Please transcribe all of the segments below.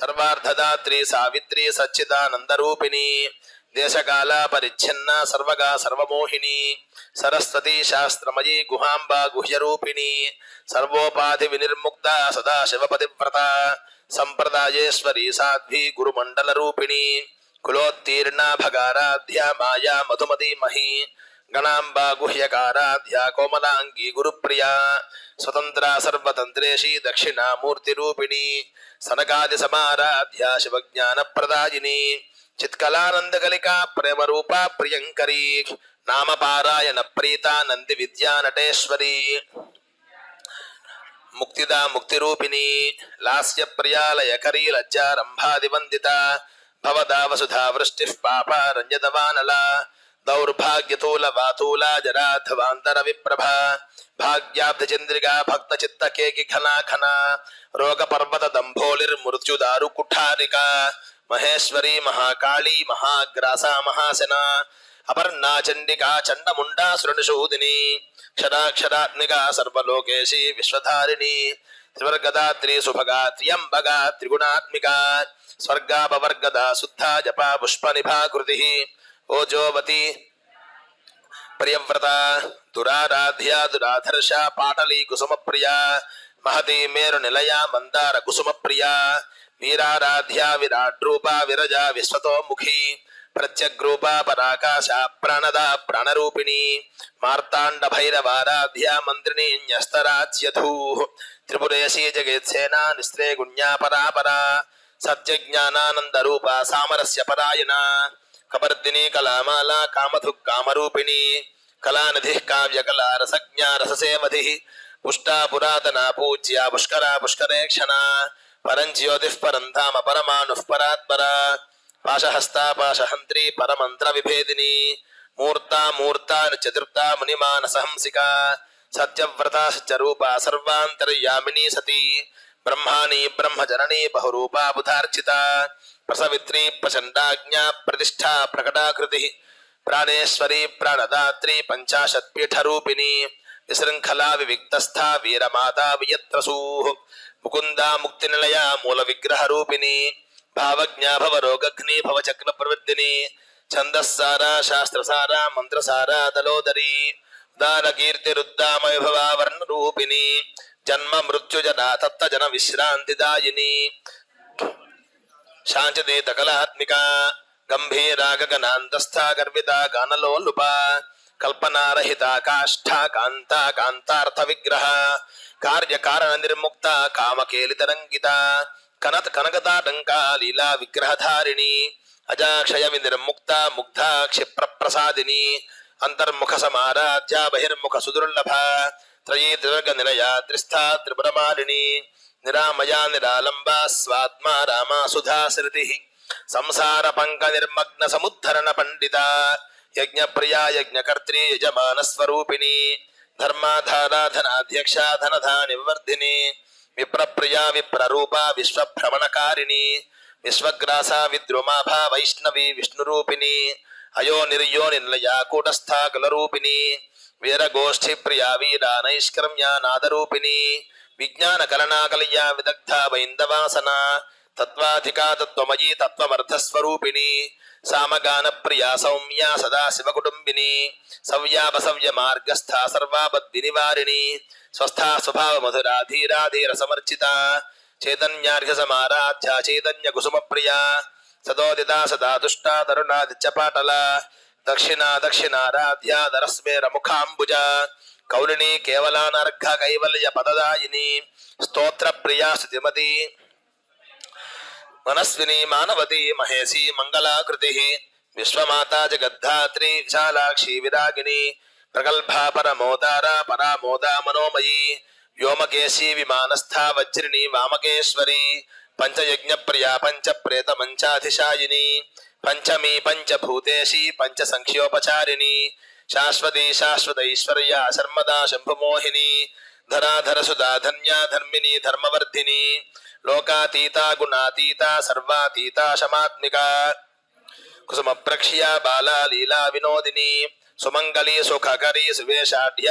சர்வார்த்ததாத்ரி சாவித்ரி சச்சிதானந்தரூபிணி. தேசகாலா பரிச்சன்னா சர்வகா சர்வமோகினி. சரஸ்வதி சாஸ்திரமயி குஹாம்பா குஹ்யரூபிணி. சர்வோபாதி வினிர்முக்தா சதா சிவபதிவிரதா. சம்பிரதாயேஸ்வரி சாத்வி குருமண்டலரூபிணி. குலோத்தீர்ணா பகாராத்யா மாயா மதுமதி மகி. గణాంబా గుహ్యకారాధ్య కోమలాంగి గురుప్రియా స్వతంత్ర సర్వతంత్రేషి దక్షిణామూర్తి రూపిణి సనకాది సమారాధ్యా శివజ్ఞాన ప్రదాయిని చిత్కలానందకలికా ప్రేమ రూపా ప్రియంకరీ నామపారాయణ ప్రీత నంది విద్యా నటేశ్వరి ముక్తిదా ముక్తిరూపిణి లాస్య ప్రియాలయకరీ లజ్జారంభాది వందిత భవదా వసుధా వృష్టి పాప दौर्भाग्यतूलवातूला जराधवान्तरविप्रभा भाग्याब्धचन्द्रिका भक्तचित्तके घना खना रोगपर्वतदम्भोलिर्मृत्युदारुकुठारिका। महेश्वरी महाकाली महाग्रासा महासेना। अपर्णा चंडिका चंडमुंडा सुरणशूदिनी क्षराक्षरात्मिका सर्वलोकेशी विश्वधारिणी। त्रिवर्गदात्री सुभगा त्र्यंबगा त्रिगुणात्मिका। स्वर्गापवर्गदा शुद्धा जपा पुष्पनिभा విశ్వధారిణి త్రివర్గదాత్రి ప్రియవ్రత దురారాధ్య దురాధర్ష పాటలీ కుసుమప్రియ మహతి మేరు నిలయ మందార కుసుమప్రియ వీరారాధ్య విరాట్రూప విరజ విశ్వతోముఖి ప్రత్యగ్రూప పరాకాశ ప్రాణద ప్రాణరూపిణి మార్తాండ భైరవారాధ్య మంత్రిణి న్యస్తరాజ్యధూ త్రిపురేశీ జగేత్సేనా నిస్త్రే గుణ్యా పరాపరా సత్యజ్ఞానానంద రూప సామరస్య పరాయణ కబర్దిని కళామాల కామధు కామరూపిణి కళానిధి కావ్యకళా రసజ్ఞా రససేమధి పుష్టా పురాతన పూజ్య పుష్కరా పుష్కరేక్షణ పరం జ్యోతిః పరం ధామ పరమాణుః పరాత్పర పాశహస్తా పాశహంత్రి పరమంత్ర విభేదిని మూర్తా మూర్తాను చతుర్థా మునిమానసహంసిక సత్యవ్రత సత్యరూప సర్వాంతర్యామిని సతి బ్రహ్మాణి బ్రహ్మజననీ బహురూపా బుధార్చిత ప్రసవిత్రి ప్రచండాజ్ఞా ప్రతిష్టా ప్రకటాకృతి ప్రాణేశ్వరీ ప్రాణదాత్రి పంచాశత్పీఠరూపిణి విశృంఖలా వివిక్తస్థా వీరమాతా వియత్రసూ ముకుందా ముక్తినిలయ మూల విగ్రహ రూపిణి భావజ్ఞా భవ రోగగ్ని భవ చక్ర ప్రవృత్తిని ఛందస్సారా శాస్త్రసారా మంత్రసారా దలోదరి దాన కీర్తి రుద్దామ విభవా వర్ణ రూపిణి జన్మ మృత్యుజన తత్త జన విశ్రాంతిదాయిని శాంతిదేత కళాత్మిక గంభీరాగనాంతస్థ గర్విత గానలోలుప కల్పనారహిత కాష్ఠ కాంత కాంతార్థ విగ్రహ కార్యకారణ నిర్ముక్త కామకేలితరంగిత కనత కనకతాటంక లీలా విగ్రహధారిణి అజాక్షయ వినిర్ముక్త ముగ్ధ క్షిప్ర ప్రసాదిని అంతర్ముఖ సమారాధ్య బహిర్ముఖ సుదుర్లభ త్రయీ త్రివర్గ నిలయా త్రిస్థా త్రిపురమాలిని. నిరామయా నిరాలంబా స్వాత్మా రామా సుధా శృతి సంసార పంక నిర్మగ్న సముద్ధరణ పండిత. యజ్ఞ ప్రియా యజ్ఞకర్త్రి యజమాన స్వరూపిణి. ధర్మాధారాధనాధ్యక్ష ధనధా నివర్ధిని విప్రప్రియా విప్రరూప విశ్వభ్రమణకారిణి. విశ్వగ్రాస విద్రుమాభ వైష్ణవి విష్ణురూపిణి. అయో నిర్యో నిర్లయా కూటస్థా కులరూపిణి. వీరగోష్ఠి ప్రియా వీరా నైష్కర్మ్యా నాదరూపిణి విజ్ఞాన కలనా విదగ్ధ వైందవాసన తత్వాధికా తత్వమయీ తత్వమర్థస్వరూపిణి సామగాన ప్రియా సౌమ్యా సదా శివ సవ్యాపసవ్య మార్గస్థ సర్వాపద్వి నివారిణి స్వస్థా స్వభావ మధురా ధీరా ధీర సమర్చిత చైతన్యార్ఘ సమారాధ్య చైతన్య కుసుమ ప్రియా సదోదిత సదా దుష్టా తరుణాదిత్య పాటల దక్షిణ దక్షిణారాధ్య దరస్మేర ముఖాంబుజ కౌలిని కేవలానర్ఘ కైవల్య పదదాయిని స్తోత్ర ప్రియా స్థితిమతి మనస్విని మానవతి మహేశీ మంగళాకృతి విశ్వమాత జగద్ధాత్రి విశాలాక్షి విరాగిణి ప్రగల్భా పరమోదార పరామోదా మనోమయీ వ్యోమకేశీ విమానస్థా వజ్రిణి వామకేశ్వరి పంచయజ్ఞ ప్రియా పంచ ప్రేత మంచాధిశాయిని పంచమీ పంచభూతేశీ పంచ సంఖ్యోపచారిణి శాశ్వతి శాశ్వతైశ్వర్య శర్మదా శంభుమోహిని ధరాధర సుధా ధన్యా ధర్మిణి ధర్మవర్ధిని లోకాతీత గుణాతీత సర్వాతీత శమాత్మిక కుసుమ ప్రక్ష్య బాలా లీలా వినోదిని సుమంగళి సుఖకరి సువేషాఢ్య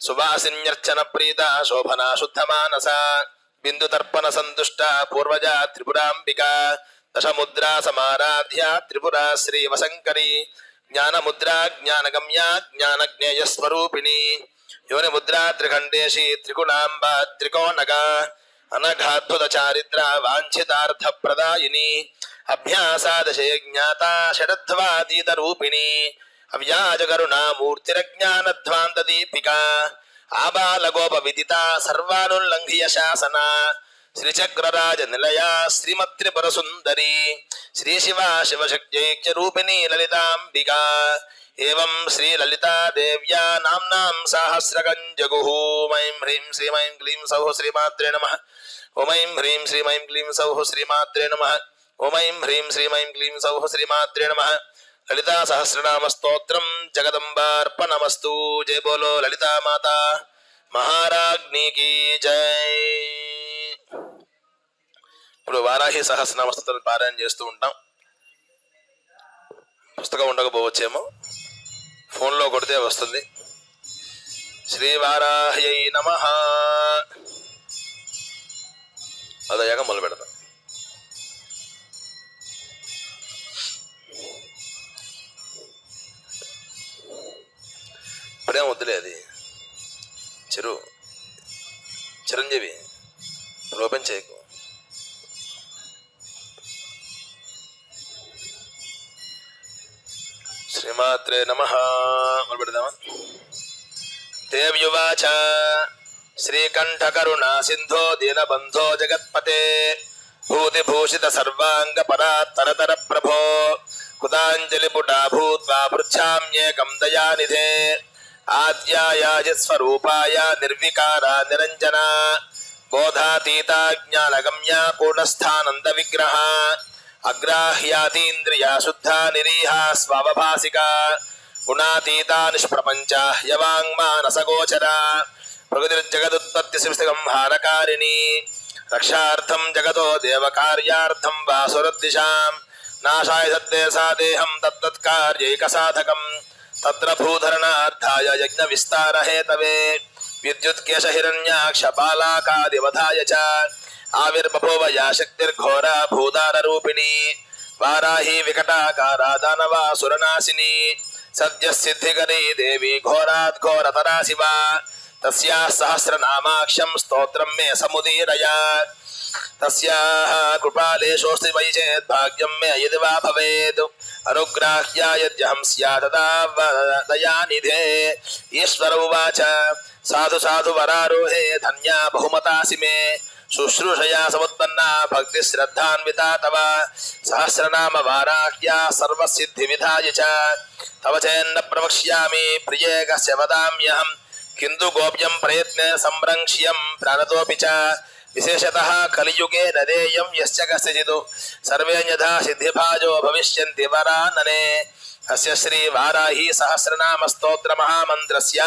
సువాసిన్యర్చన ప్రీత శోభనా శుద్ధమానస బిందుతర్పణ సంతుష్ట పూర్వజ త్రిపురాంబిక దశముద్రా సమారాధ్య త్రిపురా శ్రీవశంకరి జ్ఞానముద్రా జ్ఞానగమ్య జ్ఞానజ్ఞేయస్వరూపిణి యోనిముద్రా త్రిఖండేశి త్రిగుణాంబ త్రికోణగ అనఘాద్భుత చారిత్ర వాంఛితార్థ ప్రదాయిని అభ్యాసాదశే జ్ఞాత షడధ్వాతీత రూపిణి అవ్యాజ కరుణామూర్తిరజ్ఞానధ్వాంత దీపిక ఆబాలగోప విదిత సర్వానుల్లంఘ్య శాసన శ్రీచక్రరాజ నిలయ శ్రీమత్రిపుర సుందరి శ్రీ శివ శివశక్త్యైక్య రూపిణీ లలితాంబికా ఏం శ్రీ లలితా దేవ్యా నామ్నాం సహస్రకం జగుః హ్రీం శ్రీమైం క్లీం సౌ శ్రీమాత్రే నమ ఓమైం హ్రీం శ్రీమైం క్లీం సౌ శ్రీమాత్రే నమ ఓమైం హ్రీం శ్రీమైం క్లీం సౌ శ్రీమాత్రే నమ లలితా సహస్రనామ స్తోత్రం జగదంబార్పణమస్తు జయ బోలో లలితా మాత మహారాజ్ఞి జై ఇప్పుడు వారాహి సహస్రనామ స్తోత్రం పారాయణ చేస్తూ ఉంటాం. పుస్తకం ఉండకపోవచ్చేమో. ఫోన్లో కొడితే వస్తుంది. శ్రీ వారాహ్యై నమ. అదయ్యాక మొదలు పెడతాం. ఇప్పుడేం వద్దులే అది. చిరు చిరంజీవి లోపం చేయకు. శ్రీమాత్రే నమ మొదలు పెడదామా దేవ్యువాచ శ్రీకంఠకరుణా సింధో దీనబంధో జగత్పతే భూతిభూషిత సర్వాంగ పరాత్తరతర ప్రభో కుదాంజలి పుటా భూత్వా పృచ్ఛామ్యేకం దయానిధే ఆద్యాయాజ స్వరూపాయ నిర్వికార నిరంజన బోధాతీత జ్ఞానగమ్య పూర్ణస్థానంద విగ్రహ अग्राह्यातीन्द्रिया शुद्धा निरीहा स्वावभासिका, गुणातीता निष्प्रपञ्चा ह्यवाङ्मानसगोचरा प्रकृतिर्जगदुत्पत्तिसंस्थितं हानकारिणी रक्षार्थं जगतो देवकार्यार्थं वासुरद्दिशां नाशाय सद्दे सा देहं तत्तत्कार्यैकसाधकं, तत्र भूधरणार्थाय यज्ञविस्तारहेतवे, विद्युत्केशहिरण्याक्षपालाकादिवधाय च आविर्बभोव या शक्तिर्घोरा भूतानरूपिणी वाराही विकटाकारा दानवा सुरनाशिनी सद्य सिद्धिगरी देवी घोराद्घोरतरा शिवा तस्याः सहस्रनामाख्यं स्तोत्रं मे समुदीरय तस्याः कृपालेशोऽस्ति मयि चेत् भाग्यं मे यदि वा भवेत् अनुग्राह्या यद्यहं स्यात् दयानिधे ईश्वर उवाच साधु साधु वरारोहे धन्या बहुमतासि मे शुश्रूषया समुत्पन्ना भक्ति तव। सहस्रनाम वाराह्या सर्वसिद्धिविधाय च। तव चेन्न प्रवक्ष्यामि, प्रिये कस्य वदाम्यहं किन्तु गोप्यं प्रयत्नेन संरक्ष्यं प्राणतोऽपि च। विशेषतः कलियुगे न देयं यश्च कस्यचित् सर्वे यथा सिद्धिभाजो भविष्यन्ति वरानने। अस्य श्रीवाराही सहस्रनामस्तोत्रमहामन्त्रस्य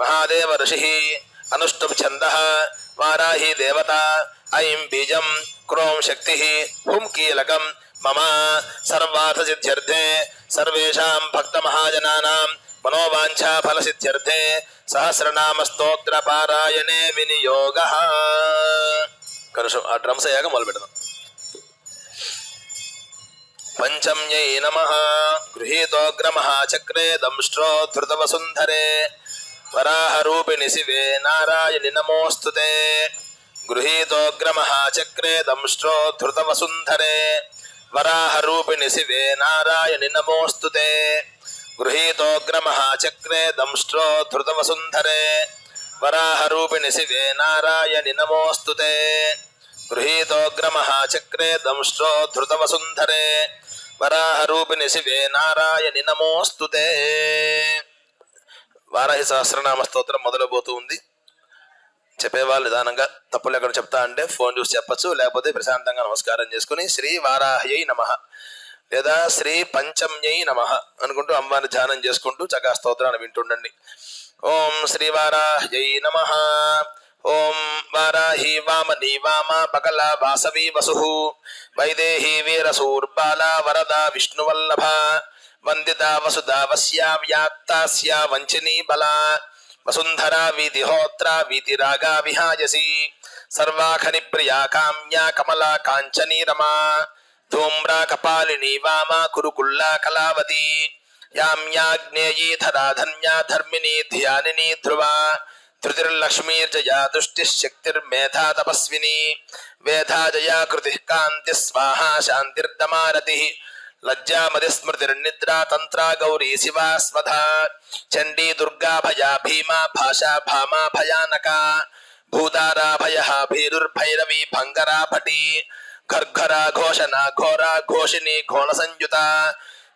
महादेव ऋषिः अनुष्टुप् छन्दः। वाराहि देवता। ऐं बीजं क्रों शक्तिः हुं कीलकं मम सर्वार्थसिद्ध्यर्थे। सर्वेषां भक्तमहाजनानां मनोवाञ्छाफलसिद्ध्यर्थे सहस्रनामस्तोत्रपारायणे विनियोगः। करुषु आ ड्रम्स् अय्याक मोदलुपेडదాం पञ्चम्यै नमः गृहीतोऽग्रमः चक्रे दंष्ट्रो వరాహరూపిణి శివే నారాయణి నమోస్తుతే. గృహీతోగ్రమహాచక్రే దంశ్రో ధృతవసుంధరే. వరాహరూపిణి శివే నారాయణి నమోస్తుతే. గృహీతోగ్రమహాచక్రే దంశ్రో ధృతవసుంధరే. వరాహరూపిణి శివే నారాయణి నమోస్తుతే. గృహీతోగ్రమహాచక్రే దంశ్రో ధృతవసుంధరే. వరాహరూపిణి శివే నారాయణి నమోస్తుతే. వారాహి సహస్రనామ స్తోత్రం మొదలబోతూ ఉంది. చెప్పేవాళ్ళు నిదానంగా తప్పులు ఎక్కడ చెప్తా అంటే ఫోన్ చూసి చెప్పచ్చు లేకపోతే ప్రశాంతంగా నమస్కారం చేసుకుని శ్రీ వారాహ్యై నమ లేదా శ్రీ పంచమ్యై నమ అనుకుంటూ అమ్మవారిని ధ్యానం చేసుకుంటూ చక్కగా స్తోత్రాన్ని వింటుండండి. ఓం శ్రీ వారాహ్యై నమ. ఓం వారాహి వామని వామ బకల వాసవి వసు. వైదేహి వీరసూర్బాల వరద విష్ణువల్లభ. वंदिता वसुधा वस्या व्यात्तास्या वंचनी बला। वसुंधरा वीति होत्रा वीति रागा विहायसी सर्वाखनि प्रिया काम्या कमला कांचनी रमा। धूम्रा कपालिनी वामा कुरुकुल्ला कलावती। याम्याग्नेयी धरा धन्या धर्मिनी ध्यानिनी ध्रुवा। धृतिर्लक्ष्मीर्जया दुष्टिशक्तिर्मेधा तपस्विनी। वेधा जया कृतिः कान्तिः स्वाहा शान्तिर्दमारतिः। लज्जा मदिस्मृतिर्निद्रा तंत्रा गौरी शिवा स्मधा। चंडी दुर्गा भया भीमा भाषा भामा भयानका। भूतारा भय भीरुर्भैरवी भंगरा भटी। घरघरा घोषणा घोरा घोषिणी घोण संयुता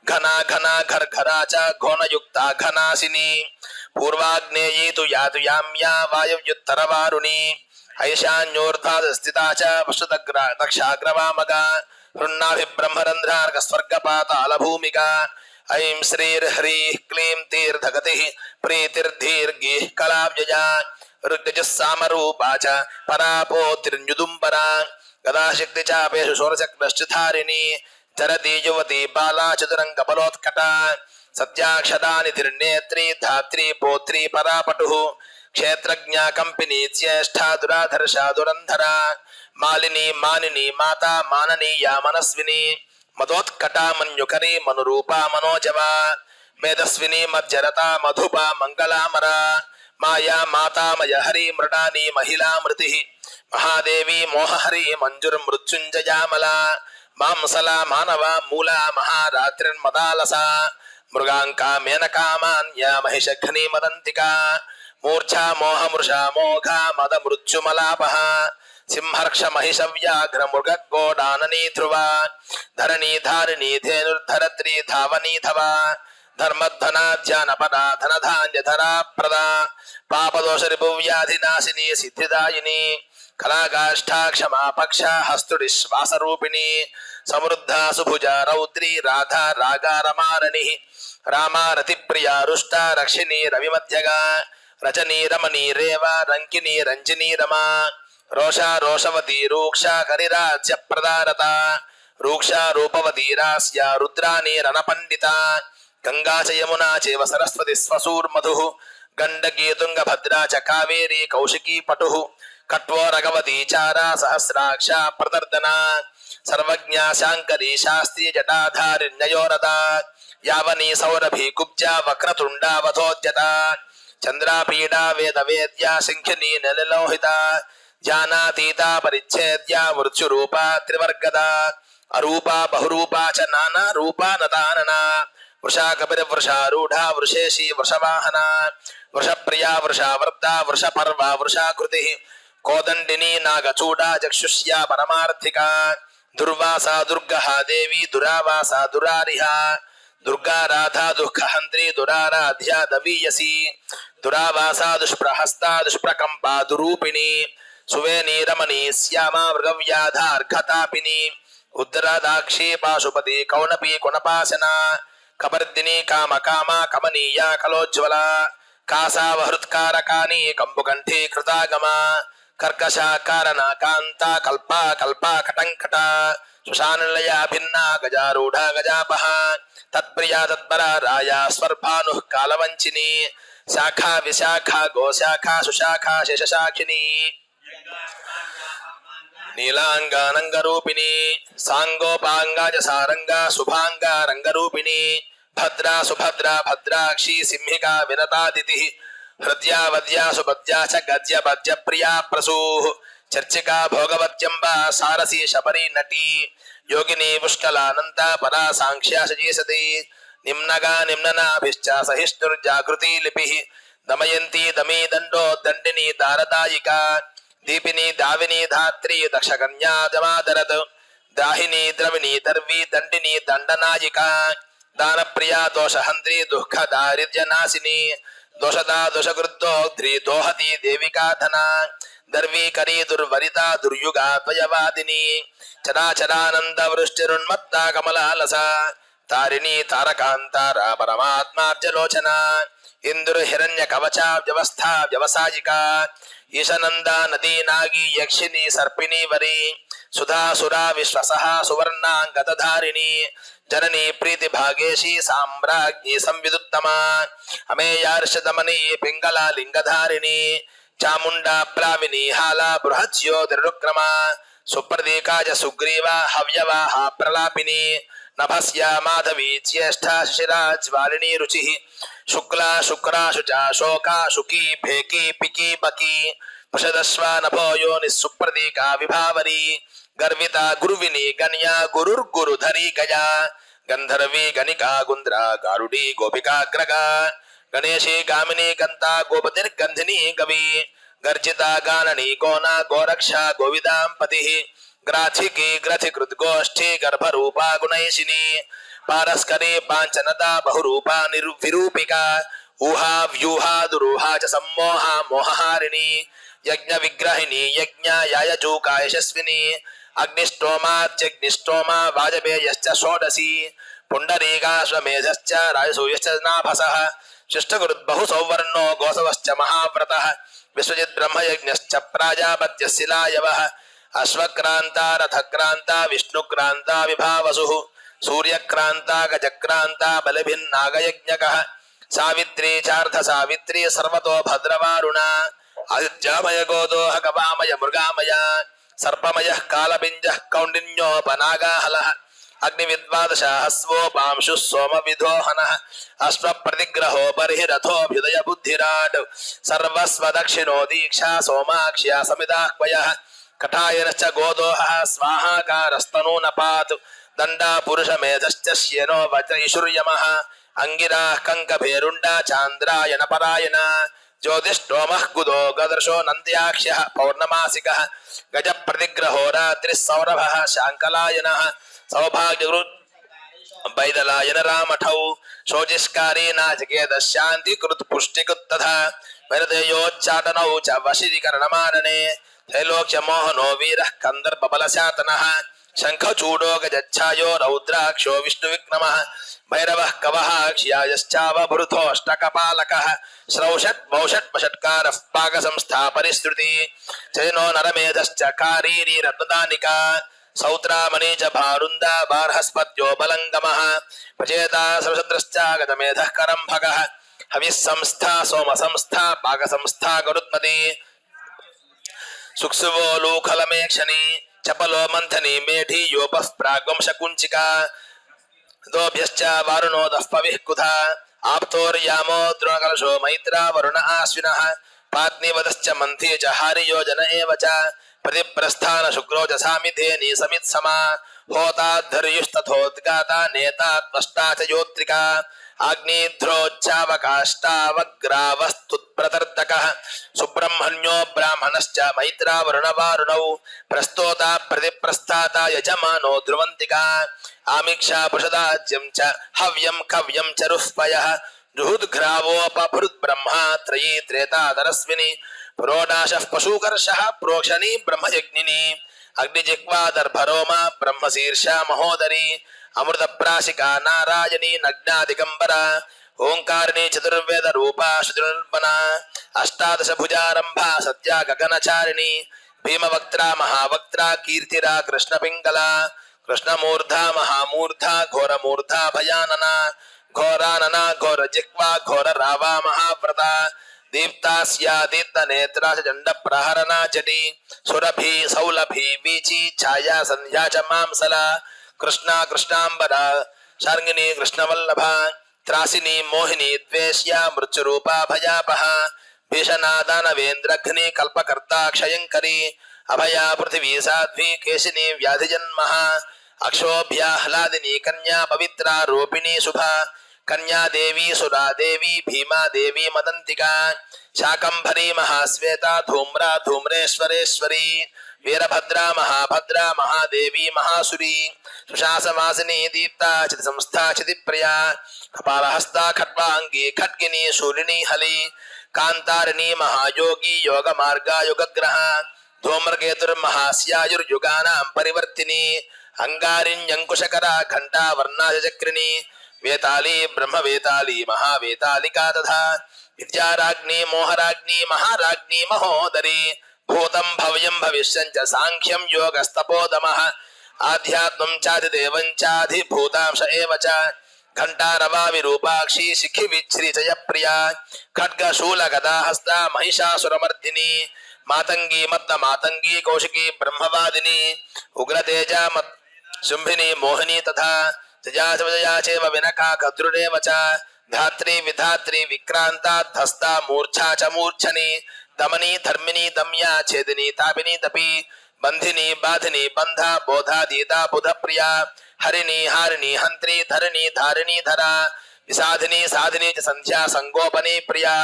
घना घना घर घरा च घोन युक्ता घनाशिनी। पूर्वाग्नेयी तु या तु याम्या वायुव्युत्तरवारुणी। ऐशान्योर्धा स्थिता च पशुदग्रा दक्षाग्रवामगा। गृह्णाभि स्वर्गपातालभूमिका ऐं श्रीर्ह्रीः क्लीं तीर्थगतिः प्रीतिर्धीर्घिः कलाव्यजा ऋग्गजस्सामरूपा च परापोतिर्न्युदुम्बरा गदाशक्ति चापेषु षोडशक्रश्चिधारिणी चरति युवती बाला चतुरङ्गबलोत्कटा सत्याक्षदानिधिर्नेत्री धात्री पोत्री परापटुः। क्षेत्रज्ञा कम्पिनी ज्येष्ठा दुराधर्षा दुरन्धरा మాలిని మానిని మాతా మాననీయ మనస్విని మదోత్కట మన్యుకరి మనురూప మనోజవ మేధస్విని మధ్యరత మధుప మంగళామర మాయా మాతామయ హరి మృడాని మహిళా మృతి మహాదేవి మోహహరి మంజుర్మృత్యుంజయామల మాంసల మానవ మూల మహారాత్రిర్మదాలస మృగాంకా మేనకామాన్య మహిషఘ్ని మదంతిక మూర్ఛా మోహమృషా మోఘ మద మృత్యుమలాపహ సింహర్ష మహిష వ్యాఘ్ర మృగోడాననీ ధ్రువ ధరణీ ధారిణీ ధేనుర్ధరత్రి ధావనీ ధవ ధర్మధన ధ్యాన పద ధనధాన్య ధరా ప్రద పాపదోష రిపువ్యాధి నాశిని సిద్ధిదాయిని కళాగాష్ఠా పక్ష హస్తుడి శ్వాసరూపిణి సమృద్ధ సుభుజ రౌద్రి రాధా రాగారమారణి రామారతి ప్రియా రుష్ట రక్షిణి రవిమధ్యగా రజనీ రమణీ రేవ రంకిని రంజనీ రమా రోషా రోషవతి రూక్ష కరిరాజ్య ప్రదారత. రూక్ష రూపవతి రాస్య రుద్రాని రణపండిత. గంగా యమునా చేవ సరస్వతి స్వసూర్మధు. గండకీ తుంగభద్రా చ కావేరీ కౌశికీ పటు కట్వోరగవతి చారా సహస్రాక్ష ప్రదర్దన. సర్వజ్ఞ శాంకరీ శాస్త్రీ జటాధారిణ్యయోరద యావనీ సౌరభి కుబ్జా వక్రతుండావధోద్యత చంద్రాపీడా వేద వేద్యా శంఖిని నలిలోహిత. ज्ञानातीता परिच्छेद्या मृत्युरूपा त्रिवर्गदा, अरूपा, बहुरूपा च नाना रूपा नतानना वृषा कपिरवृषारूढा वृषेशी वृषवाहना, वृषप्रिया वृषावर्धा, वृषपर्वा वृषाकृतिः, कोदण्डिनी नागचूडा, चक्षुष्या परमार्थिका, दुर्वासा दुर्गः देवी, दुरावासा दुरारिहा, दुर्गा राधा दुःखहन्त्री, दुराराध्या दवीयसी, दुरावासा दुष्प्रहस्ता दुष्प्रकंपा दुरूपिणी సువేణీ రమణి శ్యామా మృగవ్యాధార్ఘతాపిని ఉత్తరాదాక్షి పాశుపతి కౌనపి కుణపాసన కబర్దిని కామ కామ కమనీయ కలోజ్వల కాసావహృత్కారకాని కంబుకంఠి కృతాగమ కర్కశాకారణ కాంత కల్ప కల్ప కటంకట శ్మశానలయ భిన్న గజారూఢ గజాపహ తత్ప్రియా తత్పర రాయా స్వర్భాను కాలవంచిని శాఖా విశాఖ గోశాఖ సుశాఖ శేషశాఖిని నీలాంగానంగరూపిణి సాంగోపాంగాజ సారంగా శుభాంగా రంగరూపిణి భద్రా సుభద్రా భద్రాక్షి సింహికా వినతాదితి హృద్యా వద్యా సుభద్యా చ గద్య భద్య ప్రియా ప్రసూ చర్చికా భోగవత్యంబ సారసి శబరి నటి యోగిని పుష్కలానంత పరా సాంక్ష్యా సజీసతి నిమ్నగా నిమ్ననాభిశ్చ సహిష్ణుర్జాగృతి లిపి దమయంతి దమీ దండో దండిని దారదాయికా దీపిని దావిని ధాత్రి దక్షకన్యా జమాదరత్ దాహిని ద్రవిణి దర్వి దండిని దండనాయిక దానప్రియా దోషహంత్రి దుఃఖ దారిద్ర్య నాశిని దోషదా దోషకృద్దోగ్ధ్రి దోహతి దేవికా ధన దర్వీకరీ దుర్వరిత దుర్యుగా త్వయవాదిని చరాచరానంద వృష్టిరున్మత్తా కమలాలస తారిణి తారకాంతార పరమాత్మార్జలోచన ఇందురు హిరణ్య కవచ వ్యవస్థా వ్యవసాయిక ఈశనంద నదీ నాగి యక్షిణి సర్పిణి వరి సుధాసురా విశ్వసః సువర్ణాంగతధారిణి జననీ ప్రీతి భాగేశి సామ్రాజ్ఞి సంవిదుత్తమ అమేయార్షదమని పింగళ లింగధారిణి చాముండా ప్లావిని హాలా బృహజ్యోతిరుక్రమ సుప్రదీకాజ సుగ్రీవ హవ్యవాహ ప్రలాపిని నభస్య మాధవి జ్యేష్ఠ శిశిరా జ్వాలిని రుచి శుక్లా శుక్రాశు చ शुक्ला, शुक्रा शुचा शोका, शुकी, फेकी, पिकी, बकी। पशदस्वा नभो, योनि, सुप्रदीका, विभावरी। गर्विता, गुरुविनी, गनिया गुरुर्गुरुधरी गया। गंधर्वी गणिका, गुंद्रा, गारुडी, गोपिका, ग्रगा। गणेशी, गामिनी गंता गोपतिर गंधिनी गवी। गर्जिता, गाननी, गोना, गोरक्षा गोविदाम पति ग्राथिकी ग्रथिकृत गोष्ठी गर्भरूपा, गुणैशिनी। पारस्करे पाञ्चनदा बहुरूपा निर्विरूपिका ऊहा, व्यूहा, दुरूहा च सम्मोहा, मोहहारिणी। यज्ञविग्रहिणी यज्ञायायजूका यशस्विनी। अग्निष्टोमाच्यग्निष्टोमा वाजपेयश्च षोडशी। पुण्डरीकाश्वमेधश्च राजसूयश्च नाभसः। शिष्टगुरुद्बहुसौवर्णो गोसवश्च महाव्रतः। विश्वजिद्ब्रह्मयज्ञश्च प्राजापत्यशिलायवः। अश्वक्रान्ता, रथक्रान्ता, विष्णुक्रान्ता, विभावसुः। सूर्यक्रांता गजक्रांता बलभिन्नागयज्ञकः। सावित्री चार्थ सावित्री, सर्वतो भद्रवारुणा। आदित्यामय गोदोह गवामय मृगामय। सर्पमयः कालबिञ्जः कौण्डिन्योपनागाहलः अग्निविद्वादशाहस्वोपांशुः सोमविधोहनः अश्वप्रतिग्रहो बर्हिरथोऽभ्युदय बुद्धिराट् सर्वस्वदक्षिणो, दीक्षा, सोमाक्ष्या, समिदाह्वयः। कठायनश्च गोदोहः, स्वाहाकारस्तनूनपात्। தண்டா புருஷ மேதஸ்தோ வஜ்ரைஷுர்யம அங்கிரா கங்கபேருண்டா சாந்திராயண பராயண ज्योतिष्टोमः गुदो गदर्शो नन्द्याख्यः पौर्णमासिकः गजप्रतिग्रहो रात्रिः सौरभः शाङ्कलायनः सौभाग्यगृ वैदलायन रामठौ शोचिष्कारी नाचिकेदशान्ति कृत्पुष्टिकृत्तथा भरतेयोच्चाटनौ च वशिरीकरणमानने त्रैलोक्यमोहनो वीरः कन्दर्पबलशातनः शंख शङ्खचूडो गजच्छायो रौद्राक्षो विष्णु विक्रम विष्णुविक्रमः, भैरवः कवः क्षियायश्चावभृतोऽष्टकपालकः पाक संस्था परिस्तुति चयनो नरमेधश्च कारीरी रत्नदानिका सौत्रामणि च भारुन्दा बार्हस्पत्यो बलङ्गमः, प्रचेता सरशद्रश्चागतमेधः करम्भकः, हविः संस्था सोम संस्था पाक संस्था गरुत्मती सुक्सुवो लूखलमेक्षणी चपलो मंथनी मेढी योपः प्राग्वंशकुञ्चिका दोभ्यश्च वारुणोदः पविः कुधा। आप्तोर्यामो द्रोणकलशो मैत्रा वरुण आश्विनः। पात्नीवदश्च मन्थी च हारियोजन एव च। प्रतिप्रस्थान शुक्रो च सामिधेनी समित्समा होताद्धर्युस्तथोद्गाता नेता त्वष्टा च योत्रिका। మంథీ ఆగ్నేధ్రోచ్చావకాష్టావగ్రావస్తుత్ప్రతర్దక సుబ్రహ్మణ్యో బ్రాహ్మణశ్చ మైత్రావరుణవారుణౌ ప్రస్తోత ప్రతిప్రస్థాత యజమానో ధ్రువంతిక ఆమిక్షా పుషదాజ్యం చ హవ్యం కవ్యం చరుఃపయ జుహుద్ఘ్రావోపభృత్ బ్రహ్మ త్రయీ త్రేతాదరస్విని పురోడాశ పశూకర్ష ప్రోక్షణీ బ్రహ్మయజ్ఞిని అగ్నిజిహ్వా దర్భరోమ బ్రహ్మశీర్ష మహోదరి అమృత ప్రాశిక నారాయణి నగ్నాదిగంబర ఓంకారిణి చతుర్వేద రూపా శుతిర్బన అష్టాదశ భుజారంభ సత్య గగనచారిణి భీమవక్త్ర మహావక్త్ర కీర్తిరా కృష్ణ పింగళ కృష్ణమూర్ధ మహామూర్ధ ఘోరమూర్ధ భయానన ఘోరానన ఘోర జిహ్వా ఘోర రావా మహావ్రత దీప్తాస్యాదిత్త నేత్రా చండ ప్రహరణ చటి సురభి సౌలభి వీచి कृष्णा कृष्णांबरा शार्गिनी कृष्णवल्लभा, त्रासिनी मोहिनी द्वेश्या मृत्युरूपा भयापहा कल्पकर्ता क्षयंकरी अभया पृथिवी साध्वी केशिनी व्याधिजन्मः अक्षोभ्याह्लादिनी कन्या पवित्रा रूपिणी शुभा, कन्या देवी सुरा देवी भीमा देवी मदंतिका शाकंभरी महाश्वेता धूम्रा धूम्रेश्वरेश्वरी वीरभद्रा महाभद्रा महादेवी महासुरी सुशासवासिनी दीप्ता चित संस्था चितिप्रिया कपालहस्ता खट्वांगी, खड्गिनी, शूलिनी, हली, कांतारिणी, महायोगी योग मार्गा धूम्रकेतुर धूम्रकेतुर्महास्यायुर्युगानां परिवर्तिनी अंगारिण्यंकुशकरा घण्टा, वर्णाजचक्रिणी, वेताली ब्रह्म वेताली महावेतालिका तथा विद्याराग्नि, मोहराग्नि, महाराग्नि, महोदरी भूतम भव्यम भविष्य सांख्यम योग स्तपोदम आध्यात्म चाधि भूतांश एव च। घंटारवा विरूपाक्षी शिखि विच्छ्री जय प्रिया खड्ग शूल गदा हस्ता महिषासुरमर्दिनी। मातंगी मत्त मातंगी कौशिकी ब्रह्मवादिनी। उग्र तेजा मत शुंभिनी मोहिनी तथा तजाचवजया चेव विनका खद्रुरेव च। धात्री विधात्री विक्रांता धस्ता मूर्छा च मूर्छनी दमनी, धर्मिनी, दम्या, छेदिनी, तापिनी तपी बंधिनी, बाधिनी, बंधा बोधा दीदा बुध प्रिया हरिणी, हारिणी, हंत्री, धरणी, धारिणी, धरा विसाधिनी साधिनी च संध्या, संगोपनी, प्रिया,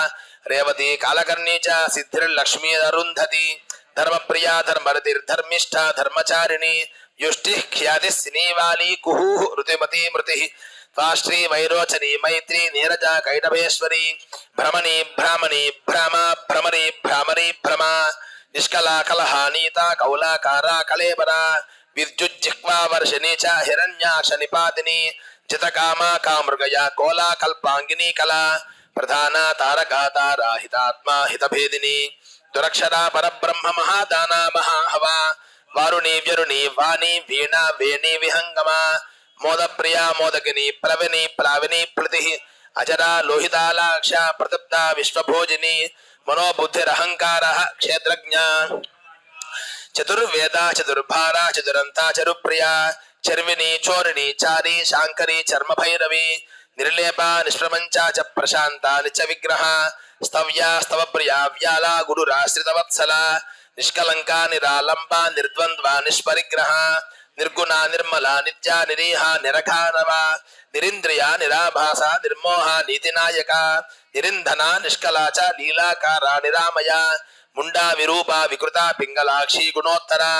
रेवती, कालकर्णी च सिद्धिर्लक्ष्मी, अरुंधति धर्म प्रिया धर्मरतिर्धर्मिष्ठा, धर्मचारिणी యుష్టి ఖ్యాతి సినీవాలి కుహు ఋతిమతి మృతి శ్రీ వైరోచని మైత్రి నీరజ కైటభేశ్వరి భ్రమణి భ్రామణి భ్రమ భ్రమరి భ్రామరి భ్రమ నిష్కలా కలహ నీత కౌలాకార కళేబర విద్యుజ్జిహ్వా వర్షిణి చ హిరణ్యాక్ష నిపాతిని జితకామ కామృగయ కోలా కల్పాంగిని కళ ప్రధాన తారకా తారా హితాత్మా హితభేదిని దురక్షరా పరబ్రహ్మ మహాదాన మహాహవా వారుణి వ్యరుణి వాణి వీణ వేణి విహంగమ. మోద ప్రియా మోదకిని ప్లవిని ప్లావిని ప్లతి అజరా లోహితాలాక్ష ప్రతప్త విశ్వభోజిని మనోబుద్ధిరహంకార క్షేత్రజ్ఞ. చతుర్వేద చతుర్భార చతురంత చరుప్రియ చర్విని చోరిణి చారి శాంకరి చర్మ భైరవి నిర్లేప నిష్ప్రమంచ చ ప్రశాంత నిచ విగ్రహ స్తవ్య స్తవ ప్రియ వ్యాల గురురాశ్రిత వత్సల निष्कलंका, निरालंबा, निर्द्वंद्व, निष्परिग्रह, निर्गुण, निर्मला, नित्या, निरीह निरखानव नवा निरिंद्रिया निर्मोह, नीतिनायक नीतिनायका निरिंधना निष्कला च लीलाकारा, निरामया, मुंडा, विरूपा, विकृता, पिंगलाक्षी, गुणोत्तरा,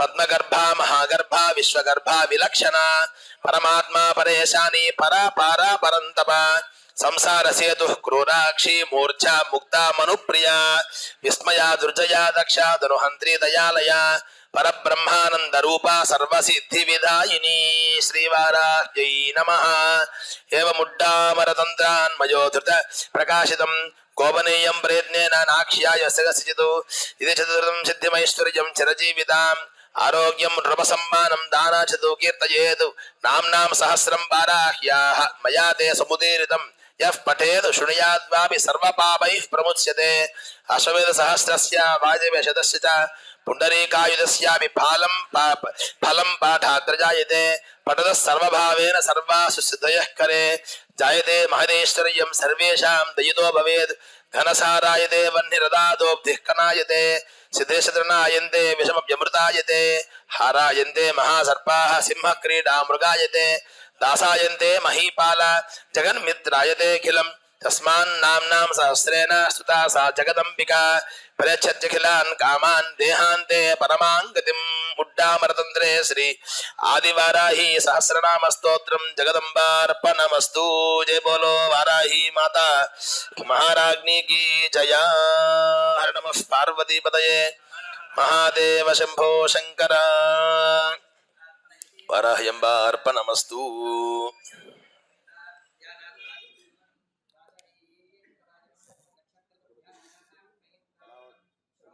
पद्मगर्भा, महागर्भा, विश्वगर्भा, विलक्षणा, परमात्मा, परेशानी, परा, पारा, परंतपा சம்சார சேது குரூராட்சி மூர்ச்சா முக்தா மனுப்பிரியா விஸ்மயா துர்ஜயா தக்ஷா தனுஹந்திரி தயாலயா பரபிரம்மானந்த ரூபா சர்வசித்தி விதாயினி ஸ்ரீவாராஜை நம ஏவமுட்டாமரதந்திரான் மயோதிருத பிரகாசிதம் கோபனீயம் பிரயத்னேன நாக்ஷியாய சிகசிஜிது இது சதுர்தம் சித்திமைஸ்வரியம் சிரஜீவிதாம் ஆரோக்கியம் நபசம்மானம் தானாச்சது கீர்த்தயேது நாம் நாம் சஹசிரம் பாராஹ்யாக மயா தே சமுதீரிதம் यः पठेत् शृणुयाद्वापि सर्वपापैः प्रमुच्यते अश्वमेधसहस्रस्य वाजव्यशतस्य च पुण्डरीकायुधस्यापि फालं पाप फलं पाठाद्रजायते पठतः सर्वभावेन सर्वासु सिद्धयः करे जायते महदेश्वर्यं सर्वेषां दयितो भवेत् घनसारायते वह्निरदादोब्धिः कनायते सिद्धेशतृणायन्ते विषमव्यमृतायते हारायन्ते महासर्पाः सिंहक्रीडा मृगायते దాసాయంతే మహీపాల జగన్మిత్రాయతేఖిలం తస్మాన్నామ్నాం సహస్రేణ స్తుతా సా జగదంబిక. ప్రయచ్చఖిలాన్ కామాన్ దేహాంతే పరమాంగతిం. ఉడ్డామరతంత్రే శ్రీ ఆదివారాహి సహస్రనామ స్తోత్రం జగదంబార్పణమస్తు. జయ బోలో వారాహి మాత. మహారాజ్ఞి కీ జయ. హర నమ పార్వతీ మహాదేవ శంభో శంకరా. Parahyambar panamastu.